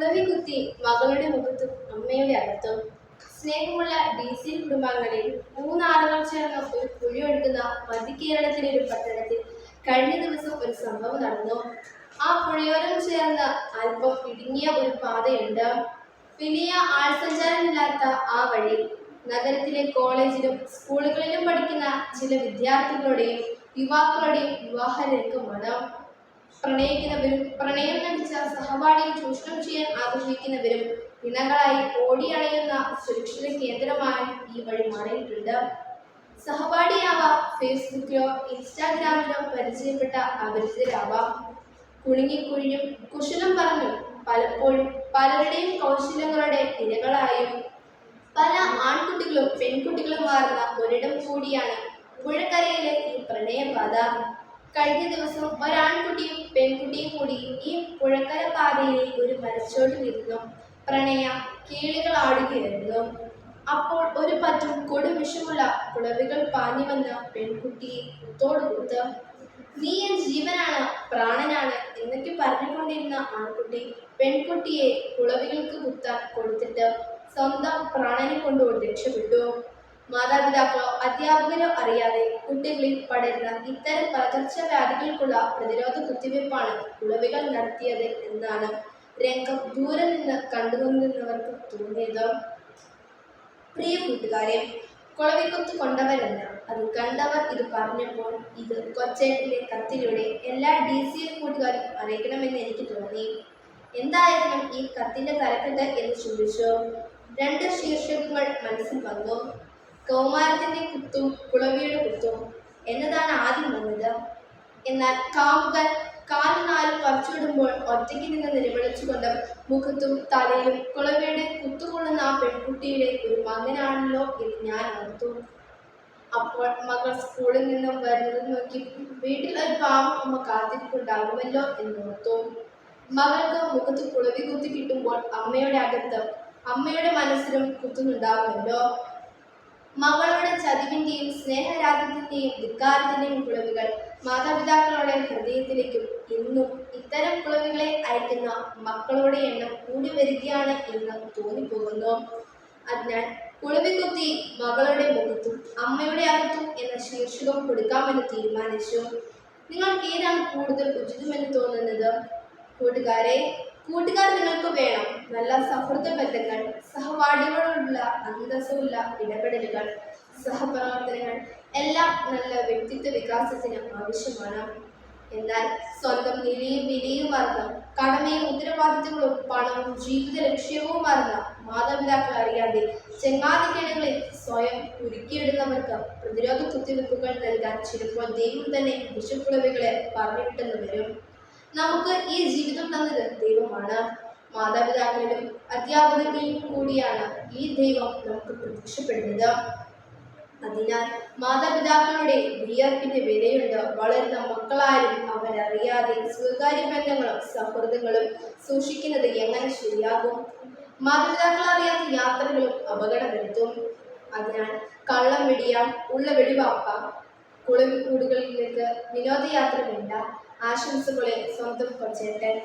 കുളവി കുത്തി മകളുടെ മുഖത്തും അമ്മയുടെ അകത്തും. സ്നേഹമുള്ള ഡി സി കുടുംബാംഗങ്ങളിൽ മൂന്നാളുകൾ ചേർന്ന് ഒരു കുഴി ഒഴുകുന്ന മധ്യകേരളത്തിലെ ഒരു പട്ടണത്തിൽ കഴിഞ്ഞ ദിവസം ഒരു സംഭവം നടന്നു. ആ പുഴയോരം ചേർന്ന അല്പം ഇടുങ്ങിയ ഒരു പാതയുണ്ട്. വലിയ ആൾസഞ്ചാരമില്ലാത്ത ആ വഴി നഗരത്തിലെ കോളേജിലും സ്കൂളുകളിലും പഠിക്കുന്ന ചില വിദ്യാർത്ഥികളുടെയും യുവാക്കളുടെയും വിവാഹ രംഗമാണ് പ്രണയിക്കുന്നവരും പ്രണയം ലഭിച്ച സഹപാഠിയെ ചൂഷണം ചെയ്യാൻ ആഗ്രഹിക്കുന്നവരും ഇണകളായി ഓടിയണയുന്ന സുരക്ഷിത കേന്ദ്രമായി ഈ വഴി മാറിയിട്ടുണ്ട്. സഹപാഠിയാവാം ഫേസ്ബുക്കിലോ ഇൻസ്റ്റാഗ്രാമിലോ പരിചയപ്പെട്ട അപരിചിതരാവാം. കുണുങ്ങിക്കുഴിഞ്ഞും കുശലം പറഞ്ഞും പലപ്പോഴും പലരുടെയും കൗശലങ്ങളുടെ ഇരകളായും പല ആൺകുട്ടികളും പെൺകുട്ടികളും മാറുന്ന ഒരിടം കൂടിയാണ് പുഴക്കരയിലെ ഈ പ്രണയപാത കഴിഞ്ഞ ദിവസം ഒരാൺകുട്ടിയും പെൺകുട്ടിയും കൂടി ഈ പുഴക്കര പാതയിലെ ഒരു മരച്ചോട്ടിലിരുന്നു പ്രണയ കീളികൾ ആടുകയായിരുന്നു അപ്പോൾ ഒരു പറ്റും കൊടുവിഷമുള്ള കുളവികൾ പാഞ്ഞു വന്ന പെൺകുട്ടിയെ തോടുകൊടുത്ത് നീ എൻ ജീവനാണ് പ്രാണനാണ് എന്നൊക്കെ പറഞ്ഞുകൊണ്ടിരുന്ന ആൺകുട്ടി പെൺകുട്ടിയെ കുളവികൾക്ക് കുത്താൻ കൊടുത്തിട്ട് സ്വന്തം പ്രാണനെ കൊണ്ട് രക്ഷപ്പെട്ടു. മാതാപിതാക്കളോ അധ്യാപകരോ അറിയാതെ കുട്ടികളിൽ പടരുന്ന ഇത്തരം പകർച്ചവ്യാധികൾക്കുള്ള പ്രതിരോധ കുത്തിവയ്പ്പാണ് കുളവികൾ നടത്തിയത് എന്നാണ് രംഗം ദൂരെ നിന്ന് കണ്ടുകൊണ്ടിരുന്നവർക്ക് തോന്നിയത്. പ്രിയ കൂട്ടുകാരെ കുളവിക്കൊത്ത് കൊണ്ടവരല്ല. അത് കണ്ടവർ ഇത് പറഞ്ഞപ്പോൾ ഇത് കൊച്ചേട്ടിലെ കത്തിലൂടെ എല്ലാ ഡി സി എൽ കൂട്ടുകാരും അറിയിക്കണമെന്ന് എനിക്ക് തോന്നി. എന്തായിരുന്നു ഈ കത്തിന്റെ തലക്കെട്ട് എന്ന് ചോദിച്ചു രണ്ട് ശീർഷകങ്ങൾ മനസ്സിൽ വന്നു. കൗമാരത്തിന്റെ കുത്തും കുളവിയുടെ കുത്തും എന്നതാണ് ആദ്യം വന്നത്. എന്നാൽ കാമുകൻ കാലും നാലും പറിച്ചുവിടുമ്പോൾ ഒറ്റയ്ക്ക് നിന്ന് നിലവിളിച്ചുകൊണ്ട് മുഖത്തും തലയിലും കുളവയുടെ കുത്തുകൊള്ളുന്ന ആ പെൺകുട്ടിയുടെ ഒരു മകനാണല്ലോ എന്ന് ഞാൻ ഓർത്തു. അപ്പോൾ മകൾ സ്കൂളിൽ നിന്നും വരുന്നത് നോക്കി വീട്ടിൽ ഒരു പാവം അമ്മ കാത്തിരിപ്പുണ്ടാകുമല്ലോ എന്ന് ഓർത്തു. മകൾക്ക് മുഖത്ത് കുളവി കുത്തി കിട്ടുമ്പോൾ അമ്മയുടെ അകത്ത് അമ്മയുടെ മനസ്സിലും കുത്തുന്നുണ്ടാകുമല്ലോ. മകളുടെ ചതിവിന്റെയും സ്നേഹരാജ്യത്തിന്റെയും ധിക്കാരത്തിന്റെയും കുളവികൾ മാതാപിതാക്കളുടെ ഹൃദയത്തിലേക്കും ഇന്നും ഇത്തരം കുളവികളെ അയക്കുന്ന മക്കളുടെ എണ്ണം കൂടി വരികയാണ് എന്ന് തോന്നിപ്പോകുന്നു. അതിനാൽ കുളവി കുത്തി മകളുടെ മുഖത്തും അമ്മയുടെ അകത്തും എന്ന ശീർഷകം കൊടുക്കാമെന്ന് തീരുമാനിച്ചു. നിങ്ങൾക്ക് ഏതാണ് കൂടുതൽ ഉചിതമെന്ന് തോന്നുന്നത്? കൂട്ടുകാരെ കൂട്ടുകാർ നിങ്ങൾക്ക് വേണം. നല്ല സൗഹൃദ ബന്ധങ്ങൾ സഹപാഠികളോടുള്ള അന്തസ്സുള്ള ഇടപെടലുകൾ സഹപ്രവർത്തനങ്ങൾ എല്ലാം നല്ല വ്യക്തിത്വ വികാസത്തിന് ആവശ്യമാണ്. എന്നാൽ സ്വന്തം നിലയും വിലയും മറന്ന് കടമയും ഉത്തരവാദിത്തങ്ങളും പണവും ജീവിത ലക്ഷ്യവും മറന്ന മാതാപിതാക്കൾ അറിയാതെ ചെങ്ങാതിക്കിടങ്ങളിൽ സ്വയം ഉരുക്കിയിടുന്നവർക്ക് പ്രതിരോധ കുത്തിവെപ്പുകൾ നൽകാൻ ചിലപ്പോൾ ദൈവം തന്നെ വിഷക്കുളവികളെ പറഞ്ഞിട്ടെന്ന് വരും. നമുക്ക് ഈ ജീവിതം തന്നത് ദൈവമാണ്. മാതാപിതാക്കളിലും അധ്യാപകരിലും കൂടിയാണ് ഈ ദൈവം നമുക്ക് പ്രത്യക്ഷപ്പെടുന്നത്. അതിനാൽ മാതാപിതാക്കളുടെ വിയർപ്പിന്റെ വിലയുണ്ട്. വളരുന്ന മക്കളാരും അവരറിയാതെ സ്വകാര്യ ബന്ധങ്ങളും സൗഹൃദങ്ങളും സൂക്ഷിക്കുന്നത് എങ്ങനെ ശരിയാകും? മാതാപിതാക്കൾ അറിയാത്ത യാത്രകളും അപകടം വരുത്തും അതിനാൽ കള്ളം വെടിയാം ഉള്ള വെടിവാപ്പാം കുളവിക്കൂടുകളിലേക്ക് വിനോദയാത്ര വേണ്ട. ആശംസകളെ സ്വന്തം കൊച്ചേട്ടൻ.